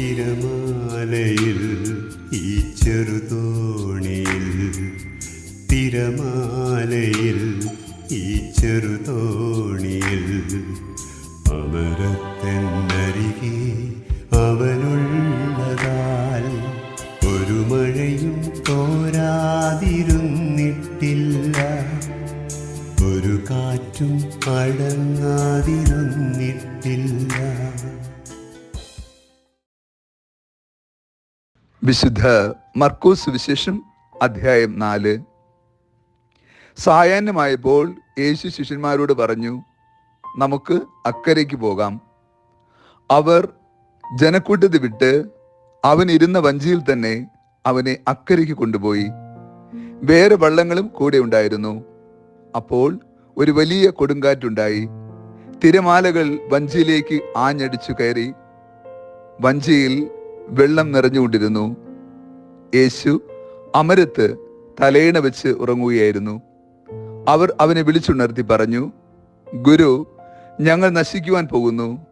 തിരമാലയിൽ ഈ ചെറുതോണിയിൽ. തിരമാലയിൽ ഈ ചെറുതോണിയിൽ. അമരത്തെന്നരികെ അവനുള്ളതാൽ ഒരു മഴയും തോരാതിരുന്നിട്ടില്ല. ഒരു കാറ്റും അടങ്ങാതിരുന്നിട്ടില്ല. വിശുദ്ധ മർക്കോസ് വിശേഷം അധ്യായം നാല്. സായാഹ്നമായപ്പോൾ യേശു ശിഷ്യന്മാരോട് പറഞ്ഞു നമുക്ക് അക്കരയ്ക്ക് പോകാം. അവർ ജനക്കൂട്ടത് വിട്ട് അവൻ ഇരുന്ന വഞ്ചിയിൽ തന്നെ അവനെ അക്കരയ്ക്ക് കൊണ്ടുപോയി. വേറെ വള്ളങ്ങളും കൂടെ ഉണ്ടായിരുന്നു. അപ്പോൾ ഒരു വലിയ കൊടുങ്കാറ്റുണ്ടായി. തിരമാലകൾ വഞ്ചിയിലേക്ക് ആഞ്ഞടിച്ചു കയറി. വഞ്ചിയിൽ വെള്ളം നിറഞ്ഞുകൊണ്ടിരുന്നു. യേശു അമരത്ത് തലയിണ വെച്ച് ഉറങ്ങുകയായിരുന്നു. അവർ അവനെ വിളിച്ചുണർത്തി പറഞ്ഞു ഗുരു ഞങ്ങൾ നശിക്കുവാൻ പോകുന്നു.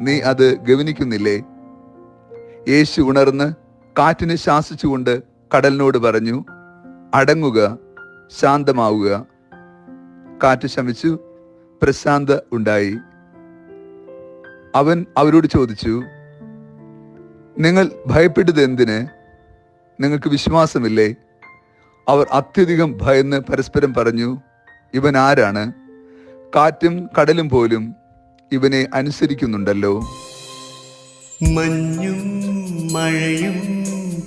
നീ അത് ഗവനിക്കുന്നില്ലേ? യേശു ഉണർന്ന് കാറ്റിനെ ശാസിച്ചുകൊണ്ട് കടലിനോട് പറഞ്ഞു അടങ്ങുക ശാന്തമാവുക. കാറ്റ് ശമിച്ചു പ്രശാന്ത ഉണ്ടായി. അവൻ അവരോട് ചോദിച്ചു നിങ്ങൾ ഭയപ്പെട്ടത് എന്തിന്? നിങ്ങൾക്ക് വിശ്വാസമില്ലേ? അവർ അത്യധികം ഭയന്ന് പരസ്പരം പറഞ്ഞു ഇവൻ ആരാണ്? കാറ്റും കടലും പോലും ഇവനെ അനുസരിക്കുന്നുണ്ടല്ലോ. മഞ്ഞും മഴയും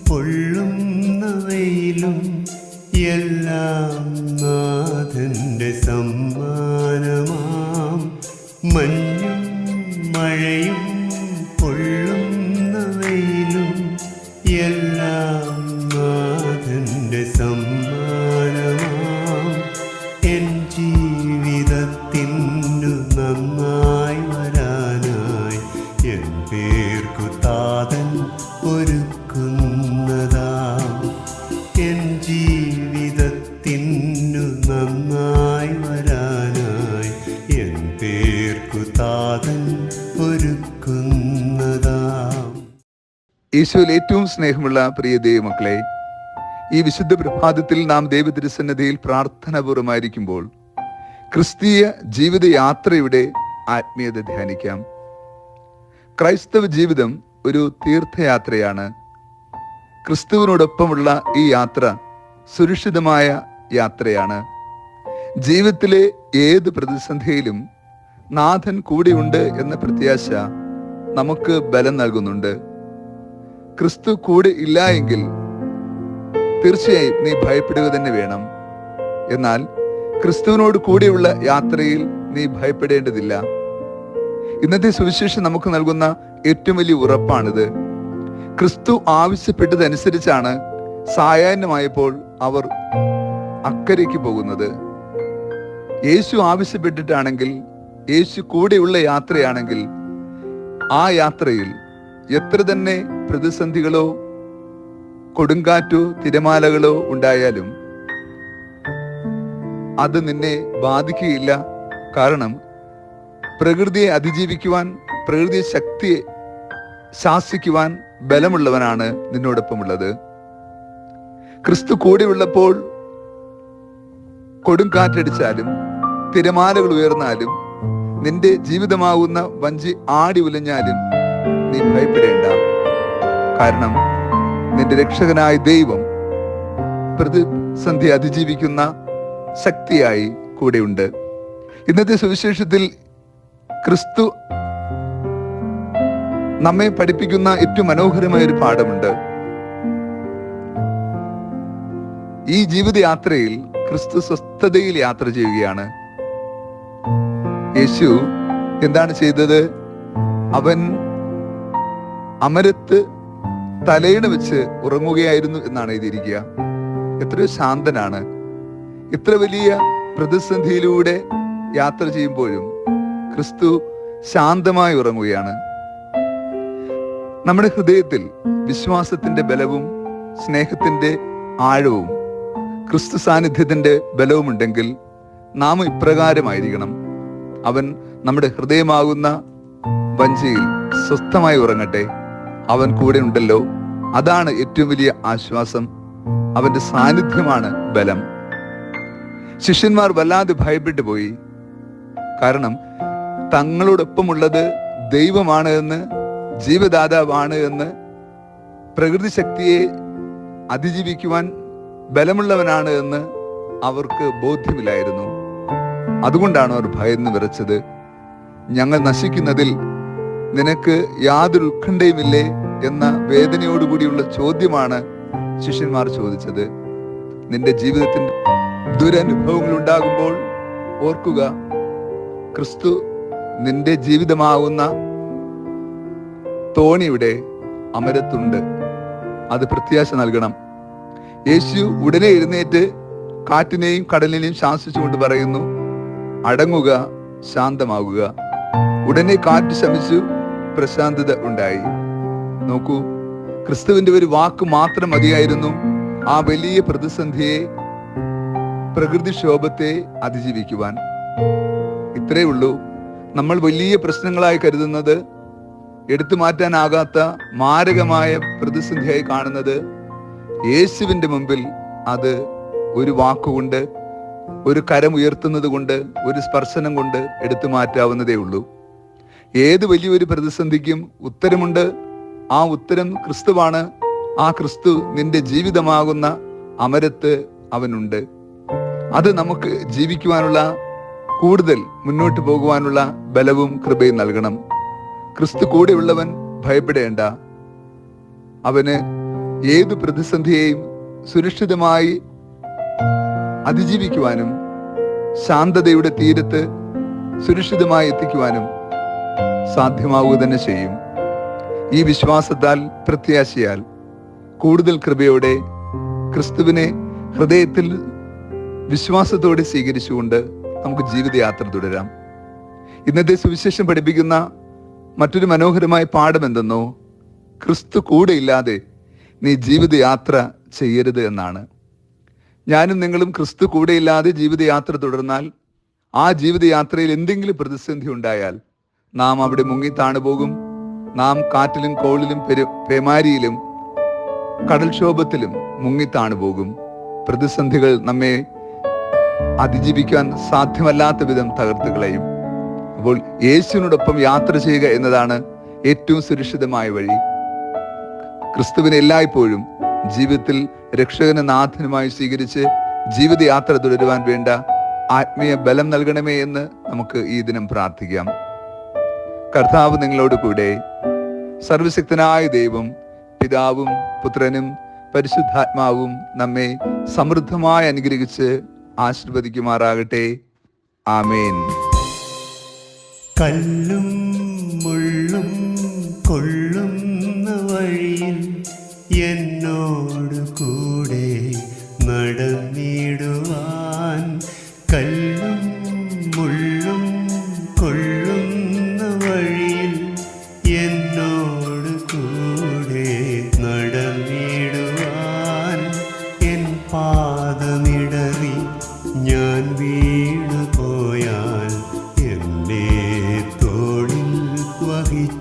പൊള്ളുന്ന വെയിലും എല്ലാം നാഥന്റെ സമ്മാനമാം. മഞ്ഞും മഴയും നന്നായി വരാനായി എൻ പേർക്കു താതൻ ഒരുക്കുന്നതാ. എൻ ജീവിതത്തിനു നന്നായി വരാനായി എൻ പേർക്കു താതൻ ഒരുക്കുന്നതാം. യേശുവിൽ ഏറ്റവും സ്നേഹമുള്ള പ്രിയ ദൈവമക്കളെ ഈ വിശുദ്ധ പ്രഭാതത്തിൽ നാം ദൈവതിരുസന്നതയിൽ പ്രാർത്ഥനാപൂർവമായിരിക്കുമ്പോൾ ക്രിസ്തീയ ജീവിതയാത്രയുടെ ആത്മീയത ധ്യാനിക്കാം. ക്രൈസ്തവ ജീവിതം ഒരു തീർത്ഥയാത്രയാണ്. ക്രിസ്തുവിനോടൊപ്പമുള്ള ഈ യാത്ര സുരക്ഷിതമായ യാത്രയാണ്. ജീവിതത്തിലെ ഏത് പ്രതിസന്ധിയിലും നാഥൻ കൂടെയുണ്ട് എന്ന പ്രത്യാശ നമുക്ക് ബലം നൽകുന്നുണ്ട്. ക്രിസ്തു കൂടെ ഇല്ല എങ്കിൽ തീർച്ചയായും നീ ഭയപ്പെടുക തന്നെ വേണം. എന്നാൽ ക്രിസ്തുവിനോട് കൂടിയുള്ള യാത്രയിൽ നീ ഭയപ്പെടേണ്ടതില്ല. ഇന്നത്തെ സുവിശേഷം നമുക്ക് നൽകുന്ന ഏറ്റവും വലിയ ഉറപ്പാണിത്. ക്രിസ്തു ആവശ്യപ്പെട്ടതനുസരിച്ചാണ് സായാഹ്നമായപ്പോൾ അവർ അക്കരയ്ക്ക് പോകുന്നത്. യേശു ആവശ്യപ്പെട്ടിട്ടാണെങ്കിൽ യേശു കൂടെയുള്ള യാത്രയാണെങ്കിൽ ആ യാത്രയിൽ എത്ര തന്നെ പ്രതിസന്ധികളോ കൊടുങ്കാറ്റോ തിരമാലകളോ ഉണ്ടായാലും അത് നിന്നെ ബാധിക്കുകയില്ല. കാരണം പ്രകൃതിയെ അതിജീവിക്കുവാൻ പ്രകൃതി ശക്തിയെ ശാസിക്കുവാൻ ബലമുള്ളവനാണ് നിന്നോടൊപ്പമുള്ളത്. ക്രിസ്തു കൂടെയുള്ളപ്പോൾ കൊടുങ്കാറ്റടിച്ചാലും തിരമാലകൾ ഉയർന്നാലും നിന്റെ ജീവിതമാകുന്ന വഞ്ചി ആടി ഉലഞ്ഞാലും നീ ഭയപ്പെടേണ്ട. കാരണം നിന്റെ രക്ഷകനായ ദൈവം പ്രതിസന്ധി അതിജീവിക്കുന്ന ശക്തിയായി കൂടെയുണ്ട്. ഇന്നത്തെ സുവിശേഷത്തിൽ ക്രിസ്തു നമ്മെ പഠിപ്പിക്കുന്ന ഏറ്റവും മനോഹരമായ ഒരു പാഠമുണ്ട്. ഈ ജീവിതയാത്രയിൽ ക്രിസ്തു സ്വസ്ഥതയിൽ യാത്ര ചെയ്യുകയാണ്. യേശു എന്താണ് ചെയ്തത്? അവൻ അമരത്ത് തലയിണ വെച്ച് ഉറങ്ങുകയായിരുന്നു എന്നാണ് എഴുതിയിരിക്കുക. എത്രയോ ശാന്തനാണ്. ഇത്ര വലിയ പ്രതിസന്ധിയിലൂടെ യാത്ര ചെയ്യുമ്പോഴും ക്രിസ്തു ശാന്തമായി ഉറങ്ങുകയാണ്. നമ്മുടെ ഹൃദയത്തിൽ വിശ്വാസത്തിന്റെ ബലവും സ്നേഹത്തിന്റെ ആഴവും ക്രിസ്തു സാന്നിധ്യത്തിന്റെ ബലവുമുണ്ടെങ്കിൽ നാം ഇപ്രകാരമായിരിക്കണം. അവൻ നമ്മുടെ ഹൃദയമാകുന്ന വഞ്ചിയിൽ സ്വസ്ഥമായി ഉറങ്ങട്ടെ. അവൻ കൂടെ ഉണ്ടല്ലോ. അതാണ് ഏറ്റവും വലിയ ആശ്വാസം. അവന്റെ സാന്നിധ്യമാണ് ബലം. ശിഷ്യന്മാർ വല്ലാതെ ഭയപ്പെട്ടു പോയി. കാരണം തങ്ങളോടൊപ്പമുള്ളത് ദൈവമാണ് എന്ന് ജീവദാതാവാണ് എന്ന് പ്രകൃതി ശക്തിയെ അതിജീവിക്കുവാൻ ബലമുള്ളവനാണ് എന്ന് അവർക്ക് ബോധ്യമില്ലായിരുന്നു. അതുകൊണ്ടാണ് അവർ ഭയന്ന് വിറച്ചത്. ഞങ്ങൾ നശിക്കുന്നതിൽ നിനക്ക് യാതൊരു ഉത്കണ്ഠയുമില്ലേ? എന്ന വേദനയോടുകൂടിയുള്ള ചോദ്യമാണ് ശിഷ്യന്മാർ ചോദിച്ചത്. നിന്റെ ജീവിതത്തിൽ ദുരനുഭവങ്ങൾ ഉണ്ടാകുമ്പോൾ ഓർക്കുക ക്രിസ്തു നിന്റെ ജീവിതമാകുന്ന തോണിയുടെ അമരത്തുണ്ട്. അത് പ്രത്യാശ നൽകണം. യേശു ഉടനെ എഴുന്നേറ്റ് കാറ്റിനെയും കടലിനെയും ശാസിച്ചുകൊണ്ട് പറയുന്നു അടങ്ങുക ശാന്തമാകുക. ഉടനെ കാറ്റ് ശമിച്ചു പ്രശാന്തത ഉണ്ടായി. നോക്കൂ ക്രിസ്തുവിന്റെ ഒരു വാക്ക് മാത്രം മതിയായിരുന്നു ആ വലിയ പ്രതിസന്ധിയെ പ്രകൃതിക്ഷോഭത്തെ അതിജീവിക്കുവാൻ. ഇത്രയേ ഉള്ളൂ. നമ്മൾ വലിയ പ്രശ്നങ്ങളായി കരുതുന്നത് എടുത്തു മാറ്റാനാകാത്ത മാരകമായ പ്രതിസന്ധിയായി കാണുന്നത് യേശുവിന്റെ മുമ്പിൽ അത് ഒരു വാക്കുകൊണ്ട് ഒരു കരം ഉയർത്തുന്നത് കൊണ്ട് ഒരു സ്പർശനം കൊണ്ട് എടുത്തു മാറ്റാവുന്നതേ ഉള്ളൂ. ഏത് വലിയൊരു പ്രതിസന്ധിക്കും ഉത്തരമുണ്ട്. ആ ഉത്തരം ക്രിസ്തുവാണ്. ആ ക്രിസ്തു നിന്റെ ജീവിതമാകുന്ന അമരത്ത് അവനുണ്ട്. അത് നമുക്ക് ജീവിക്കുവാനുള്ള കൂടുതൽ മുന്നോട്ട് പോകുവാനുള്ള ബലവും കൃപയും നൽകണം. ക്രിസ്തു കൂടെയുള്ളവൻ ഭയപ്പെടേണ്ട. അവന് ഏത് പ്രതിസന്ധിയെയും സുരക്ഷിതമായി അതിജീവിക്കുവാനും ശാന്തതയുടെ തീരത്ത് സുരക്ഷിതമായി എത്തിക്കുവാനും സാധ്യമാവുക തന്നെ ചെയ്യും. ഈ വിശ്വാസത്താൽ പ്രത്യാശയാൽ കൂടുതൽ കൃപയോടെ ക്രിസ്തുവിനെ ഹൃദയത്തിൽ വിശ്വാസത്തോടെ സ്വീകരിച്ചുകൊണ്ട് നമുക്ക് ജീവിതയാത്ര തുടരാം. ഇന്നത്തെ സുവിശേഷം പഠിപ്പിക്കുന്ന മറ്റൊരു മനോഹരമായ പാഠം എന്തെന്നോ ക്രിസ്തു കൂടെയില്ലാതെ നീ ജീവിതയാത്ര ചെയ്യരുത് എന്നാണ്. ഞാനും നിങ്ങളും ക്രിസ്തു കൂടെ ഇല്ലാതെ ജീവിതയാത്ര തുടർന്നാൽ ആ ജീവിതയാത്രയിൽ എന്തെങ്കിലും പ്രതിസന്ധി ഉണ്ടായാൽ നാം അവിടെ മുങ്ങി താണുപോകും നാം കാറ്റിലും കോളിലും പെരു പേമാരിയിലും കടൽക്ഷോഭത്തിലും മുങ്ങി താണുപോകും പ്രതിസന്ധികൾ നമ്മെ അതിജീവിക്കാൻ സാധ്യമല്ലാത്ത വിധം തകർത്ത് കളയും. അപ്പോൾ യേശുവിനോടൊപ്പം യാത്ര ചെയ്യുക എന്നതാണ് ഏറ്റവും സുരക്ഷിതമായ വഴി. ക്രിസ്തുവിനെ എല്ലായ്പ്പോഴും ജീവിതത്തിൽ രക്ഷകന് നാഥനുമായി സ്വീകരിച്ച് ജീവിതയാത്ര തുടരുവാൻ വേണ്ട ആത്മീയ ബലം നൽകണമേ എന്ന് നമുക്ക് ഈ ദിനം പ്രാർത്ഥിക്കാം. കർത്താവ് നിങ്ങളോട് കൂടെ സർവശക്തനായ ദൈവം പിതാവും പുത്രനും പരിശുദ്ധാത്മാവും നമ്മെ സമൃദ്ധമായി അനുഗ്രഹിച്ച് ആശീർവദിക്കുമാറാകട്ടെ. ആമേൻ. കല്ലും മുള്ളും കൊള്ളുന്ന വഴിയിൽ എന്നോട്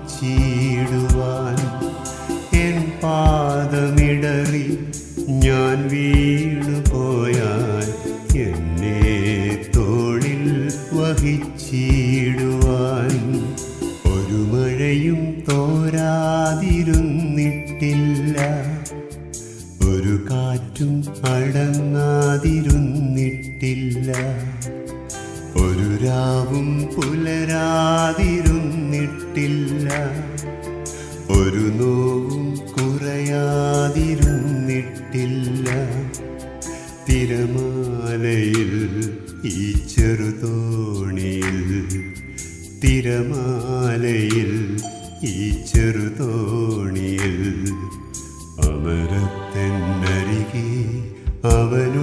വഹിച്ചിടുവാൻ എൻ പാദമിടറി ഞാൻ വീണു പോയാൽ എന്നെ തോളിൽ വഹിച്ചിടുവാൻ ഒരു മഴയും തോരാതിരുന്നിട്ടില്ല. ഒരു കാറ്റും അടങ്ങാതിരുന്നിട്ടില്ല. ഒരു രാവും പുലരാതിരുന്നിട്ടില്ല ഒരു നോവും കുറയാതിരുന്നിട്ടില്ല. തിരമാലയിൽ ഈ ചെറുതോണിയിൽ തിരമാലയിൽ ഈ ചെറുതോണിയിൽ അമരത്തെന്നരികെ അവനുള്ളതാൽ